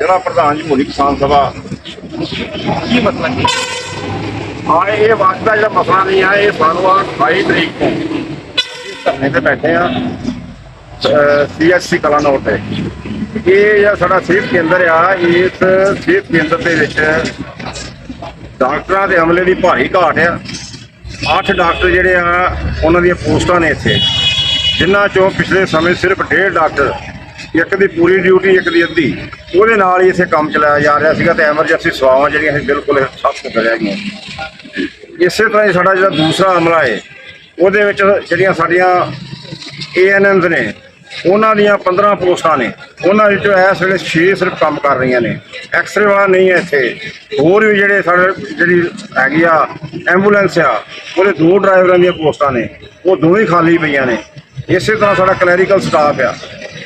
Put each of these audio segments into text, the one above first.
ਜ਼ਿਲ੍ਹਾ ਪ੍ਰਧਾਨ ਜੀ ਮੋਦੀ ਕਿਸਾਨ ਸਭਾ, ਕੀ ਮਸਲਾ ਕੀ? ਆ ਇਹ ਵਕਤ ਜਿਹੜਾ ਮਸਲਾ ਨਹੀਂ ਆ, ਇਹ ਸਾਨੂੰ ਆ 28 ਤਰੀਕ ਤੋਂ ਧਰਨੇ ਤੇ ਬੈਠੇ ਆ ਸੀਐਸਸੀ ਕਲਾਨੌਰ ਤੇ। ਇਹ ਜਿਹੜਾ ਸਾਡਾ ਸਿਹਤ ਕੇਂਦਰ ਆ, ਇਸ ਸਿਹਤ ਕੇਂਦਰ ਦੇ ਵਿੱਚ ਡਾਕਟਰਾਂ ਦੇ ਅਮਲੇ ਦੀ ਭਾਰੀ ਘਾਟ ਆ। ਅੱਠ ਡਾਕਟਰ ਜਿਹੜੇ ਆ, ਉਹਨਾਂ ਦੀਆਂ ਪੋਸਟਾਂ ਨੇ ਇੱਥੇ। ਜਿਨ੍ਹਾਂ ਚੋਂ ਪਿਛਲੇ ਸਮੇਂ ਸਿਰਫ ਡੇਢ ਡਾਕਟਰ ਇੱਕ ਦੀ ਪੂਰੀ ਡਿਊਟੀ, ਇੱਕ ਦੀ ਅੱਧੀ। ਉਹਦੇ ਨਾਲ ਹੀ ਇੱਥੇ ਕੰਮ ਚਲਾਇਆ ਜਾ ਰਿਹਾ ਸੀਗਾ ਤੇ ਐਮਰਜੈਂਸੀ ਸੇਵਾਵਾਂ ਜਿਹੜੀਆਂ ਸੀ ਬਿਲਕੁਲ ਸਭ ਤੋਂ ਰਹਿ ਗਈਆਂ ਇਸੇ ਤਰ੍ਹਾਂ ਹੀ ਸਾਡਾ ਜਿਹੜਾ ਦੂਸਰਾ ਅਮਲਾ ਹੈ ਉਹਦੇ ਵਿੱਚ ਜਿਹੜੀਆਂ ਸਾਡੀਆਂ ਏਐਨਐਮਸ ਨੇ, ਉਹਨਾਂ ਦੀਆਂ 15 ਪੋਸਟਾਂ ਨੇ। ਉਹਨਾਂ ਵਿੱਚੋਂ ਇਸ ਵੇਲੇ 6 ਸਿਰਫ ਕੰਮ ਕਰ ਰਹੀਆਂ ਨੇ। ਐਕਸਰੇ ਵਾਲਾ ਨਹੀਂ ਹੈ ਇੱਥੇ। ਹੋਰ ਵੀ ਜਿਹੜੇ ਸਾਡੇ ਜਿਹੜੀ ਹੈਗੀ ਆ ਐਂਬੂਲੈਂਸ ਆ, ਉਹਦੇ ਦੋ ਡਰਾਈਵਰਾਂ ਦੀਆਂ ਪੋਸਟਾਂ ਨੇ। ਉਹ ਦੋਵੇਂ ਖਾਲੀ ਪਈਆਂ ਨੇ। ਇਸੇ ਤਰ੍ਹਾਂ ਸਾਡਾ ਕਲੈਰੀਕਲ ਸਟਾਫ ਆ।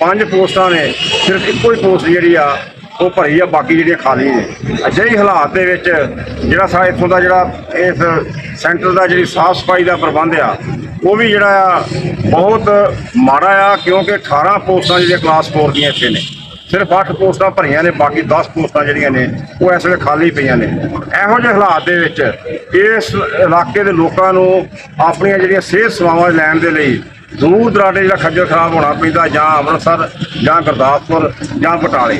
ਪੰਜ ਪੋਸਟਾਂ ਨੇ, ਸਿਰਫ ਇੱਕੋ ਹੀ ਪੋਸਟ ਜਿਹੜੀ ਆ, ਉਹ ਭਰੀ ਆ, ਬਾਕੀ ਜਿਹੜੀਆਂ ਖਾਲੀ ਨੇ। ਅਜਿਹੇ ਹਾਲਾਤ ਦੇ ਵਿੱਚ ਜਿਹੜਾ ਸਾ ਇੱਥੋਂ ਦਾ ਜਿਹੜਾ ਇਸ ਸੈਂਟਰ ਦਾ ਜਿਹੜੀ ਸਾਫ਼ ਸਫ਼ਾਈ ਦਾ ਪ੍ਰਬੰਧ ਆ, ਉਹ ਵੀ ਜਿਹੜਾ ਆ, ਬਹੁਤ ਮਾੜਾ ਆ, ਕਿਉਂਕਿ 18 ਪੋਸਟਾਂ ਜਿਹੜੀਆਂ ਕਲਾਸ 4 ਦੀਆਂ ਇੱਥੇ ਨੇ। ਸਿਰਫ 8 ਪੋਸਟਾਂ ਭਰੀਆਂ ਨੇ, ਬਾਕੀ 10 ਪੋਸਟਾਂ ਜਿਹੜੀਆਂ ਨੇ, ਉਹ ਇਸ ਵੇਲੇ ਖਾਲੀ ਪਈਆਂ ਨੇ। ਇਹੋ ਜਿਹੇ ਹਾਲਾਤ ਦੇ ਵਿੱਚ ਇਸ ਇਲਾਕੇ ਦੇ ਲੋਕਾਂ ਨੂੰ ਆਪਣੀਆਂ ਜਿਹੜੀਆਂ ਸਿਹਤ ਸੇਵਾਵਾਂ ਲੈਣ ਦੇ ਲਈ ਦੂਰ ਦਰਾਡੇ ਜਿਹੜਾ ਖੱਜਲ ਖਰਾਬ ਹੋਣਾ ਪੈਂਦਾ ਜਾਂ ਅੰਮ੍ਰਿਤਸਰ, ਜਾਂ ਗੁਰਦਾਸਪੁਰ, ਜਾਂ ਬਟਾਲੇ,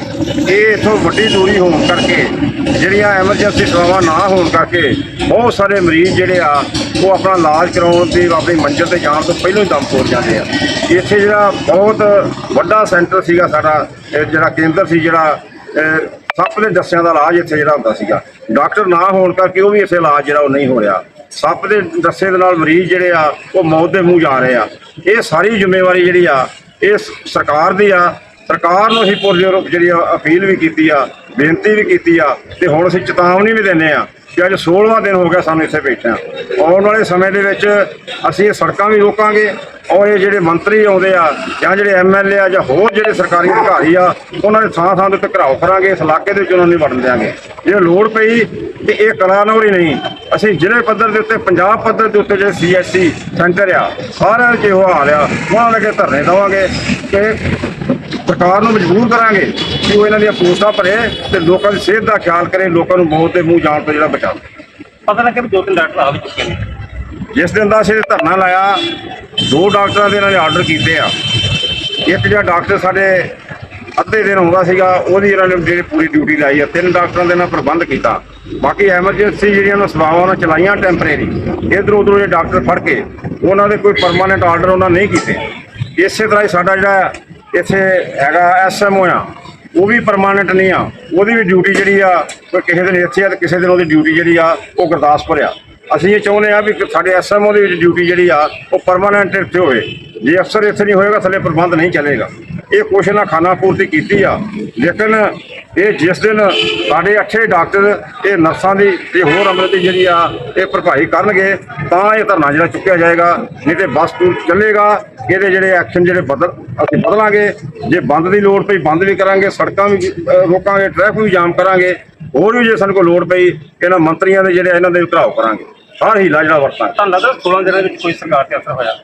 ਇਹ ਇਥੋਂ ਵੱਡੀ ਦੂਰੀ ਹੋਣ ਕਰਕੇ, ਜਿਹੜੀਆਂ ਐਮਰਜੈਂਸੀ ਸੇਵਾਵਾਂ ਨਾ ਹੋਣ ਕਰਕੇ, ਬਹੁਤ ਸਾਰੇ ਮਰੀਜ਼ ਜਿਹੜੇ ਆ, ਉਹ ਆਪਣਾ ਇਲਾਜ ਕਰਾਉਣ 'ਤੇ, ਆਪਣੀ ਮੰਜ਼ਿਲ ਤੇ ਜਾਣ ਤੋਂ ਪਹਿਲਾਂ ਹੀ ਦਮ ਤੋੜ ਜਾਂਦੇ ਆ। ਇੱਥੇ ਜਿਹੜਾ ਬਹੁਤ ਵੱਡਾ ਸੈਂਟਰ ਸੀਗਾ ਸਾਡਾ ਜਿਹੜਾ ਕੇਂਦਰ ਸੀ ਜਿਹੜਾ ਸੱਪ ਦੇ ਦੱਸਿਆਂ ਦਾ ਇਲਾਜ ਇੱਥੇ ਜਿਹੜਾ ਹੁੰਦਾ ਸੀਗਾ। ਡਾਕਟਰ ਨਾ ਹੋਣ ਕਰਕੇ ਉਹ ਵੀ ਇੱਥੇ ਇਲਾਜ ਜਿਹੜਾ ਉਹ ਨਹੀਂ ਹੋ ਰਿਹਾ। ਸੱਪ ਦੇ ਦੱਸੇ ਦੇ ਨਾਲ ਮਰੀਜ਼ ਜਿਹੜੇ ਆ, ਉਹ ਮੌਤ ਦੇ ਮੂੰਹ ਜਾ ਰਹੇ ਆ। ਇਹ ਸਾਰੀ ਜ਼ਿੰਮੇਵਾਰੀ ਜਿਹੜੀ ਆ, ਇਹ ਸਰਕਾਰ ਦੀ ਆ। ਸਰਕਾਰ ਨੂੰ ਅਸੀਂ ਪੁਰਜੋਰ ਜਿਹੜੀ ਆ ਅਪੀਲ ਵੀ ਕੀਤੀ ਆ, ਬੇਨਤੀ ਵੀ ਕੀਤੀ ਆ, ਤੇ ਹੁਣ ਅਸੀਂ ਚੇਤਾਵਨੀ ਵੀ ਦਿੰਦੇ ਆ। ਕਿ ਅੱਜ 16ਵਾਂ ਦਿਨ ਹੋ ਗਿਆ ਸਾਨੂੰ ਇੱਥੇ ਬੈਠਿਆਂ ਆਉਣ ਵਾਲੇ ਸਮੇਂ ਦੇ ਵਿੱਚ ਅਸੀਂ ਇਹ ਸੜਕਾਂ ਵੀ ਰੋਕਾਂਗੇ ਔਰ ਇਹ ਜਿਹੜੇ ਮੰਤਰੀ ਆਉਂਦੇ ਆ ਜਾਂ ਜਿਹੜੇ ਐਮਐਲਏ ਆ ਜਾਂ ਹੋਰ ਜਿਹੜੇ ਸਰਕਾਰੀ ਅਧਿਕਾਰੀ ਆ, ਉਹਨਾਂ ਦੇ ਥਾਂ ਥਾਂ ਦੇ ਉੱਤੇ ਘਰਾਓ ਕਰਾਂਗੇ, ਇਸ ਇਲਾਕੇ ਦੇ ਵਿੱਚ ਉਹਨਾਂ ਨੂੰ ਨਹੀਂ ਵੜਨ ਦਿਆਂਗੇ। ਜੇ ਲੋੜ ਪਈ ਤੇ ਇਹ ਕਲਾਨੌਰ ਹੀ ਨਹੀਂ, ਅਸੀਂ ਜ਼ਿਲ੍ਹੇ ਪੱਧਰ ਦੇ ਉੱਤੇ, ਪੰਜਾਬ ਪੱਧਰ ਦੇ ਉੱਤੇ ਜਿਹੜੇ ਸੀਐਸਸੀ ਸੈਂਟਰ ਆ, ਸਾਰਿਆਂ ਦੇ ਇਹੋ ਹਾਲ ਆ, ਉਹਨਾਂ ਲੱਗੇ ਧਰਨੇ ਦੇਵਾਂਗੇ ਕਿ ਸਰਕਾਰ ਨੂੰ ਮਜਬੂਰ ਕਰਾਂਗੇ ਕਿ ਉਹ ਇਹਨਾਂ ਦੀਆਂ ਪੋਸਟਾਂ ਭਰੇ ਤੇ ਲੋਕਾਂ ਦੀ ਸਿਹਤ ਦਾ ਖਿਆਲ ਕਰੇ ਲੋਕਾਂ ਨੂੰ ਮੌਤ ਦੇ ਮੂੰਹ ਜਾਣ ਤੋਂ ਜਿਹੜਾ ਬਚਾਵੇ। ਪਤਾ ਲੱਗਿਆ ਵੀ ਦੋ ਤਿੰਨ ਡਾਕਟਰ ਆ ਵੀ ਚੁੱਕੇ ਨੇ। ਜਿਸ ਦਿਨ ਦਾ ਅਸੀਂ ਧਰਨਾ ਲਾਇਆ ਦੋ ਡਾਕਟਰਾਂ ਦੇ ਇਹਨਾਂ ਨੇ ਆਰਡਰ ਕੀਤੇ ਆ। ਇੱਕ ਜਿਹੜਾ ਡਾਕਟਰ ਸਾਡੇ ਅੱਧੇ ਦਿਨ ਹੁੰਦਾ ਸੀਗਾ ਉਹਦੀ ਇਹਨਾਂ ਨੇ ਜਿਹੜੀ ਪੂਰੀ ਡਿਊਟੀ ਲਾਈ ਆ। ਤਿੰਨ ਡਾਕਟਰਾਂ ਦੇ ਨਾਲ ਪ੍ਰਬੰਧ ਕੀਤਾ। ਬਾਕੀ ਐਮਰਜੈਂਸੀ ਜਿਹੜੀਆਂ ਉਹਨਾਂ ਸੇਵਾਵਾਂ ਉਹਨਾਂ ਚਲਾਈਆਂ ਟੈਂਪਰੇਰੀ ਇਧਰ ਉਧਰੋਂ ਇਹ ਡਾਕਟਰ ਫੜ ਕੇ ਉਹਨਾਂ ਦੇ ਕੋਈ ਪਰਮਾਨੈਂਟ ਆਰਡਰ ਉਹਨਾਂ ਨਹੀਂ ਕੀਤੇ। ਇਸੇ ਤਰ੍ਹਾਂ ਹੀ ਸਾਡਾ ਜਿਹੜਾ ਇੱਥੇ ਹੈਗਾ ਐਸਐਮਓ ਆ। ਉਹ ਵੀ ਪਰਮਾਨੈਂਟ ਨਹੀਂ ਆ। ਉਹਦੀ ਵੀ ਡਿਊਟੀ ਜਿਹੜੀ ਆ, ਕੋਈ ਕਿਸੇ ਦਿਨ ਇੱਥੇ ਆ ਤੇ ਕਿਸੇ ਦਿਨ ਉਹਦੀ ਡਿਊਟੀ ਜਿਹੜੀ ਆ, ਉਹ ਗੁਰਦਾਸਪੁਰ ਆ। ਅਸੀਂ ਇਹ ਚਾਹੁੰਦੇ ਆ ਵੀ ਕਿ ਸਾਡੇ ਐਸਐਮਓ ਦੀ ਵਿੱਚ ਡਿਊਟੀ ਜਿਹੜੀ ਆ, ਉਹ ਪਰਮਾਨੈਂਟ ਇੱਥੇ ਹੋਵੇ। ਜੇ ਅਫਸਰ ਇੱਥੇ ਨਹੀਂ ਹੋਏਗਾ, ਥੱਲੇ ਪ੍ਰਬੰਧ ਨਹੀਂ ਚੱਲੇਗਾ। ਇਹ ਕੁਛ ਨਾ ਖਾਨਾ ਪੂਰਤੀ ਕੀਤੀ ਆ। ਲੇਕਿਨ ਇਹ ਜਿਸ ਦਿਨ ਸਾਡੇ ਅੱਠੇ ਡਾਕਟਰ ਇਹ ਨਰਸਾਂ ਦੀ ਤੇ ਹੋਰ ਅਮਲੇ ਦੀ ਜਿਹੜੀ ਆ ਇਹ ਭਰਪਾਈ ਕਰਨਗੇ ਤਾਂ ਇਹ ਧਰਨਾ ਜਿਹੜਾ ਚੁੱਕਿਆ ਜਾਏਗਾ ਨਹੀਂ ਤੇ ਬਸ ਟੂਰ ਚੱਲੇਗਾ ਇਹਦੇ ਜਿਹੜੇ ਐਕਸ਼ਨ ਜਿਹੜੇ ਬਦਲ ਅਸੀਂ ਬਦਲਾਂਗੇ। ਜੇ ਬੰਦ ਦੀ ਲੋੜ ਪਈ ਬੰਦ ਵੀ ਕਰਾਂਗੇ ਸੜਕਾਂ ਵੀ ਰੋਕਾਂਗੇ ਟ੍ਰੈਫਿਕ ਵੀ ਜਾਮ ਕਰਾਂਗੇ ਹੋਰ ਵੀ ਜੇ ਸਾਨੂੰ ਕੋਈ ਲੋੜ ਪਈ ਇਹਨਾਂ ਮੰਤਰੀਆਂ ਦੇ ਜਿਹੜੇ ਇਹਨਾਂ ਦੇ ਘਰਾਓ ਕਰਾਂਗੇ। ਸਾਰ ਹੀਲਾ ਜਿਹੜਾ ਵਰਤਾਂਗੇ ਤੁਹਾਨੂੰ ਲੱਗਦਾ 16 ਦਿਨਾਂ ਵਿੱਚ ਕੋਈ ਸਰਕਾਰ ਤੇ ਅਸਰ ਹੋਇਆ?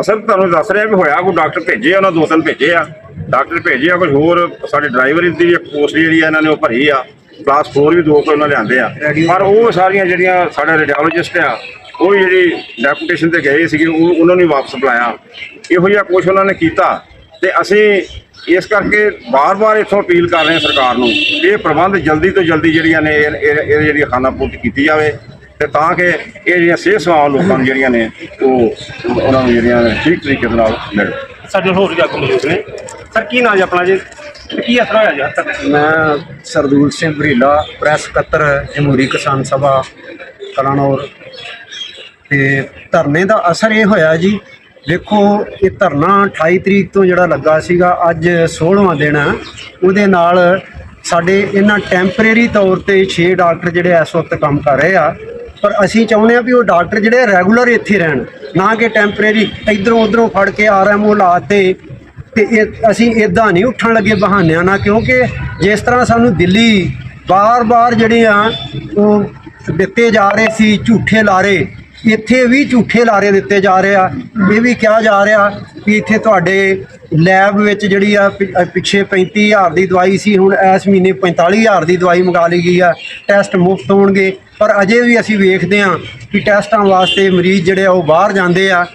ਅਸਲ ਤੁਹਾਨੂੰ ਦੱਸ ਰਿਹਾ ਵੀ ਹੋਇਆ ਕੋਈ ਡਾਕਟਰ ਭੇਜੇ ਉਹਨਾਂ ਦੋ ਤਿੰਨ ਭੇਜੇ ਆ। ਡਾਕਟਰ ਭੇਜਿਆ ਆ ਕੁਝ ਹੋਰ, ਸਾਡੇ ਡਰਾਈਵਰ ਦੀ ਵੀ ਇੱਕ ਪੋਸਟ ਜਿਹੜੀ ਆ, ਇਹਨਾਂ ਨੇ ਉਹ ਭਰੀ ਆ। ਕਲਾਸ 4 ਵੀ ਦੋ ਕੋਈ ਉਹਨਾਂ ਲਿਆਂਦੇ ਆ। ਪਰ ਉਹ ਸਾਰੀਆਂ ਜਿਹੜੀਆਂ ਸਾਡੇ ਰੇਡੀਓਲੋਜਿਸਟ ਆ, ਉਹ ਵੀ ਜਿਹੜੀ ਡੈਪੂਟੇਸ਼ਨ ਤੇ ਗਏ ਸੀਗੇ, ਉਹ ਉਹਨਾਂ ਨੂੰ ਵਾਪਸ ਬੁਲਾਇਆ। ਇਹੋ ਜਿਹਾ ਕੁਝ ਉਹਨਾਂ ਨੇ ਕੀਤਾ ਤੇ ਅਸੀਂ ਇਸ ਕਰਕੇ ਬਾਰ-ਬਾਰ ਇੱਥੋਂ ਅਪੀਲ ਕਰ ਰਹੇ ਹਾਂ ਸਰਕਾਰ ਨੂੰ ਕਿ ਇਹ ਪ੍ਰਬੰਧ ਜਲਦੀ ਤੋਂ ਜਲਦੀ ਜਿਹੜੀਆਂ ਨੇ, ਇਹ ਇਹ- ਇਹ ਜਿਹੜੀ ਖਾਨਾ ਪੂਰਤੀ ਕੀਤੀ ਜਾਵੇ ਤੇ ਤਾਂ ਕਿ ਇਹ ਜਿਹੜੀਆਂ ਸਿਹਤ ਸੇਵਾਵਾਂ ਲੋਕਾਂ ਨੂੰ ਜਿਹੜੀਆਂ ਨੇ, ਉਹ ਉਹਨਾਂ ਨੂੰ ਜਿਹੜੀਆਂ ਠੀਕ ਤਰੀਕੇ ਦੇ ਨਾਲ ਮਿਲਣ ਸਾਡੇ ਹੋਰ ਵੀ ਆਗੂ ਮੌਜੂਦ ਨੇ। ਸਰ, ਕੀ ਨਾਂ ਜੀ ਆਪਣਾ ਜੀ? ਤੇ ਕੀ ਅਸਰ ਹੋਇਆ ਜੀ ਹੱਦ ਤੱਕ? ਮੈਂ ਸਰਦੂਲ ਸਿੰਘ ਭਰੀਲਾ ਪ੍ਰੈਸ ਸਕੱਤਰ ਜਮਹੂਰੀ ਕਿਸਾਨ ਸਭਾ, ਕਲਾਨੌਰ। ਤੇ ਧਰਨੇ ਦਾ ਅਸਰ ਇਹ ਹੋਇਆ ਜੀ, ਦੇਖੋ, ਇਹ ਧਰਨਾ 28 ਤਰੀਕ ਤੋਂ ਜਿਹੜਾ ਲੱਗਾ ਸੀਗਾ, ਅੱਜ 16ਵਾਂ ਦਿਨ ਹੈ ਉਹਦੇ ਨਾਲ ਸਾਡੇ ਇਹਨਾਂ ਟੈਂਪਰੇਰੀ ਤੌਰ ਤੇ 6 ਡਾਕਟਰ ਜਿਹੜੇ ਇਸ ਵਕਤ ਕੰਮ ਕਰ ਰਹੇ ਆ, ਪਰ ਅਸੀਂ ਚਾਹੁੰਦੇ ਆ ਵੀ ਉਹ ਡਾਕਟਰ ਜਿਹੜੇ ਰੈਗੂਲਰ ਇੱਥੇ ਰਹਿਣ, ਨਾ ਕਿ ਟੈਂਪਰੇਰੀ ਇਧਰੋਂ ਉਧਰੋਂ ਫੜ ਕੇ ਆਰਐਮਓ ਲਾਤੇ ਤੇ ਇਹ ਅਸੀਂ ਇਦਾਂ ਨਹੀਂ ਉੱਠਣ ਲੱਗੇ ਬਹਾਨਿਆਂ ਨਾਲ ਕਿਉਂਕਿ ਜਿਸ ਤਰ੍ਹਾਂ ਸਾਨੂੰ ਦਿੱਲੀ ਬਾਰ-ਬਾਰ ਜਿਹੜੇ ਆ ਉਹ ਦਿੱਤੇ ਜਾ ਰਹੇ ਸੀ ਝੂਠੇ ਲਾਰੇ ਇੱਥੇ ਵੀ ਝੂਠੇ ਲਾਰੇ ਦਿੱਤੇ ਜਾ ਰਹੇ ਆ। ਇਹ ਵੀ ਕਿਹਾ ਜਾ ਰਿਹਾ ਵੀ ਇੱਥੇ ਤੁਹਾਡੇ ਲੈਬ ਵਿੱਚ ਜਿਹੜੀ ਆ ਪਿ- ਅ, ਪਿੱਛੇ 35000 ਦੀ ਦਵਾਈ ਸੀ ਹੁਣ ਇਸ ਮਹੀਨੇ 45000 ਦੀ ਦਵਾਈ ਮੰਗਾ ਲਈ ਗਈ ਆ। ਟੈਸਟ ਮੁਫਤ ਹੋਣਗੇ। ਪਰ ਅਜੇ ਵੀ ਅਸੀਂ ਵੇਖਦੇ ਹਾਂ ਕਿ ਟੈਸਟਾਂ ਵਾਸਤੇ ਮਰੀਜ਼ ਜਿਹੜੇ ਆ ਉਹ ਬਾਹਰ ਜਾਂਦੇ ਆ।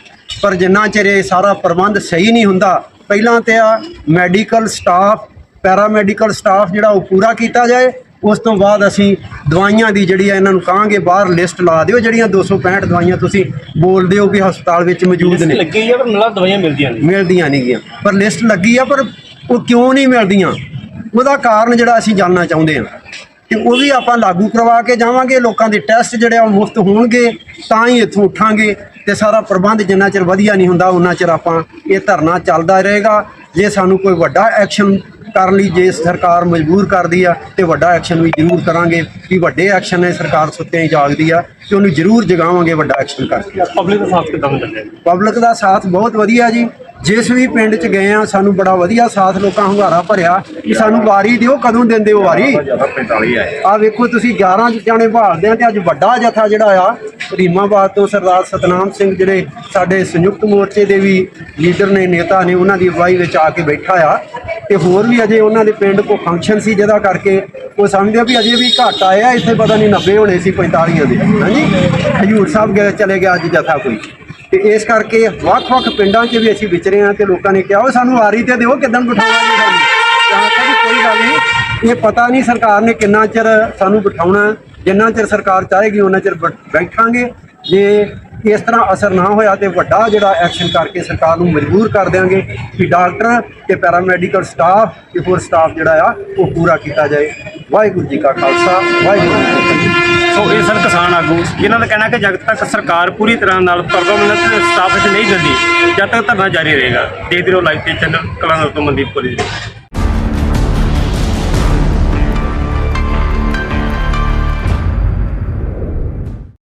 ਪਰ ਜਿੰਨਾ ਚਿਰ ਇਹ ਸਾਰਾ ਪ੍ਰਬੰਧ ਸਹੀ ਨਹੀਂ ਹੁੰਦਾ ਪਹਿਲਾਂ ਤੇ ਆ ਮੈਡੀਕਲ ਸਟਾਫ ਪੈਰਾਮੈਡੀਕਲ ਸਟਾਫ ਜਿਹੜਾ ਉਹ ਪੂਰਾ ਕੀਤਾ ਜਾਏ ਉਸ ਤੋਂ ਬਾਅਦ ਅਸੀਂ ਦਵਾਈਆਂ ਦੀ ਜਿਹੜੀ ਆ ਇਹਨਾਂ ਨੂੰ ਕਹਾਂਗੇ ਬਾਹਰ ਲਿਸਟ ਲਾ ਦਿਓ ਜਿਹੜੀਆਂ 265 ਦਵਾਈਆਂ ਤੁਸੀਂ ਬੋਲਦੇ ਹੋ ਵੀ ਹਸਪਤਾਲ ਵਿੱਚ ਮੌਜੂਦ ਨੇ। ਲੱਗੀ ਆ ਪਰ ਮਤਲਬ ਦਵਾਈਆਂ ਮਿਲਦੀਆਂ ਨਹੀਂ। ਮਿਲਦੀਆਂ ਨਹੀਂ ਗੀਆਂ। ਪਰ ਲਿਸਟ ਲੱਗੀ ਆ ਪਰ ਉਹ ਕਿਉਂ ਨਹੀਂ ਮਿਲਦੀਆਂ? ਉਹਦਾ ਕਾਰਨ ਜਿਹੜਾ ਅਸੀਂ ਜਾਣਨਾ ਚਾਹੁੰਦੇ ਹਾਂ। ਕਿ ਉਹ ਵੀ ਆਪਾਂ ਲਾਗੂ ਕਰਵਾ ਕੇ ਜਾਵਾਂਗੇ ਲੋਕਾਂ ਦੇ ਟੈਸਟ ਜਿਹੜੇ ਆ ਮੁਫਤ ਹੋਣਗੇ ਤਾਂ ਹੀ ਇੱਥੋਂ ਉੱਠਾਂਗੇ। ਤੇ ਸਾਰਾ ਪ੍ਰਬੰਧ ਜਿੰਨਾ ਚਿਰ ਵਧੀਆ ਨਹੀਂ ਹੁੰਦਾ ਉਹਨਾਂ ਚਿਰ ਆਪਾਂ ਇਹ ਧਰਨਾ ਚੱਲਦਾ ਰਹੇਗਾ। ਜੇ ਸਾਨੂੰ ਕੋਈ ਵੱਡਾ ਐਕਸ਼ਨ ਕਰਨ ਲਈ ਜੇ ਸਰਕਾਰ ਮਜਬੂਰ ਕਰਦੀ ਆ ਤੇ ਵੱਡਾ ਐਕਸ਼ਨ ਵੀ ਜ਼ਰੂਰ ਕਰਾਂਗੇ ਵੀ ਵੱਡੇ ਐਕਸ਼ਨ ਨੇ ਸਰਕਾਰ ਸੁੱਤਿਆਂ ਹੀ ਜਾਗਦੀ ਆ ਕਿ ਉਹਨੂੰ ਜ਼ਰੂਰ ਜਗਾਵਾਂਗੇ ਵੱਡਾ ਐਕਸ਼ਨ ਕਰਕੇ। ਪਬਲਿਕ ਦਾ ਸਾਥ ਕਿਦਾਂ ਚੱਲਿਆ ਪਬਲਿਕ ਦਾ ਸਾਥ ਬਹੁਤ ਵਧੀਆ ਜੀ। ਜਿਸ ਵੀ ਪਿੰਡ 'ਚ ਗਏ ਆ ਸਾਨੂੰ ਬੜਾ ਵਧੀਆ ਸਾਥ ਲੋਕਾਂ ਹੰਗਾਰਾ ਭਰਿਆ। ਕਿ ਸਾਨੂੰ ਵਾਰੀ ਦਿਓ ਕਦੋਂ ਦਿੰਦੇ ਹੋ ਵਾਰੀ? ਜ਼ਿਆਦਾ 45 ਆਏ। ਆ ਵੇਖੋ ਤੁਸੀਂ 11 ਜਾਣੇ ਭਾਲਦੇ ਆ ਤੇ ਅੱਜ ਵੱਡਾ ਜਥਾ ਜਿਹੜਾ ਆ ਰੀਮਾਬਾਦ ਤੋਂ ਸਰਦਾਰ ਸਤਨਾਮ ਸਿੰਘ ਜਿਹੜੇ ਸਾਡੇ ਸੰਯੁਕਤ ਮੋਰਚੇ ਦੇ ਵੀ ਲੀਡਰ ਨੇ, ਨੇਤਾ ਨੇ, ਉਹਨਾਂ ਦੀ ਅਗਵਾਈ ਵਿੱਚ ਆ ਕੇ ਬੈਠਾ ਆ। ਤੇ ਹੋਰ ਵੀ ਅਜੇ ਉਹਨਾਂ ਦੇ ਪਿੰਡ ਕੋ ਫੰਕਸ਼ਨ ਸੀ, ਜਿਹਦਾ ਕਰਕੇ ਉਹ ਸਮਝਦੇ ਆ ਵੀ ਅਜੇ ਵੀ ਘੱਟ ਆਇਆ, ਇੱਥੇ ਪਤਾ ਨਹੀਂ 90 ਹੋਣੇ ਸੀ 45 ਦੇ। ਹਾਂਜੀ? ਹਜੂਰ ਸਾਹਿਬ ਗਏ, ਚਲੇ ਗਿਆ ਅੱਜ ਜਥਾ ਕੋਈ। ਤੇ ਇਸ ਕਰਕੇ ਵੱਖ-ਵੱਖ ਪਿੰਡਾਂ 'ਚ ਵੀ ਅਸੀਂ ਵਿਚਰੇ ਹਾਂ ਤੇ ਲੋਕਾਂ ਨੇ ਕਿਹਾ ਉਹ ਸਾਨੂੰ ਵਾਰੀ ਤੇ ਦਿਓ ਕਿਦਾਂ ਬਿਠਾਉਣਾ ਜੀ ਤਾਂ ਕੋਈ ਗੱਲ ਨਹੀਂ, ਇਹ ਪਤਾ ਨਹੀਂ ਸਰਕਾਰ ਨੇ ਕਿੰਨਾ ਚਿਰ ਸਾਨੂੰ ਬਿਠਾਉਣਾ। ਜਿੰਨਾ ਚਿਰ ਸਰਕਾਰ ਚਾਹੇਗੀ, ਉਹਨਾਂ ਚਿਰ ਬ- ਬੈਠਾਂਗੇ। ਜੇ ਇਸ ਤਰ੍ਹਾਂ ਅਸਰ ਨਾ ਹੋਇਆ ਤੇ ਵੱਡਾ ਜਿਹੜਾ ਐਕਸ਼ਨ ਕਰਕੇ ਸਰਕਾਰ ਨੂੰ ਮਜਬੂਰ ਕਰ ਦਿਆਂਗੇ ਕਿ ਡਾਕਟਰ ਤੇ ਪੈਰਾਮੈਡੀਕਲ ਸਟਾਫ ਤੇ ਹੋਰ ਸਟਾਫ ਜਿਹੜਾ ਆ, ਉਹ ਪੂਰਾ ਕੀਤਾ ਜਾਏ। ਵਾਹਿਗੁਰੂ ਜੀ ਕਾ ਖਾਲਸਾ, ਵਾਹਿਗੁਰੂ ਜੀ ਕੀ ਫਤਿਹ। ਸੋ ਇਹ ਸਨ ਕਿਸਾਨ ਆਗੂ, ਜਿਨ੍ਹਾਂ ਦਾ ਕਹਿਣਾ ਕਿ ਜਦ ਤੱਕ ਸਰਕਾਰ ਪੂਰੀ ਤਰ੍ਹਾਂ ਨਾਲ ਪਰਮਾਨੈਂਟ ਸਟਾਫ ਵਿੱਚ ਨਹੀਂ ਦਿੰਦੀ ਜਦ ਤੱਕ ਧਰਨਾ ਜਾਰੀ ਰਹੇਗਾ। ਦੇਖਦੇ ਰਹੋ ਲਾਈਵ ਤੇ ਚੈਨਲ ਕਲਾਨਰ ਤੋਂ ਮਨਦੀਪ ਪੁਰੀ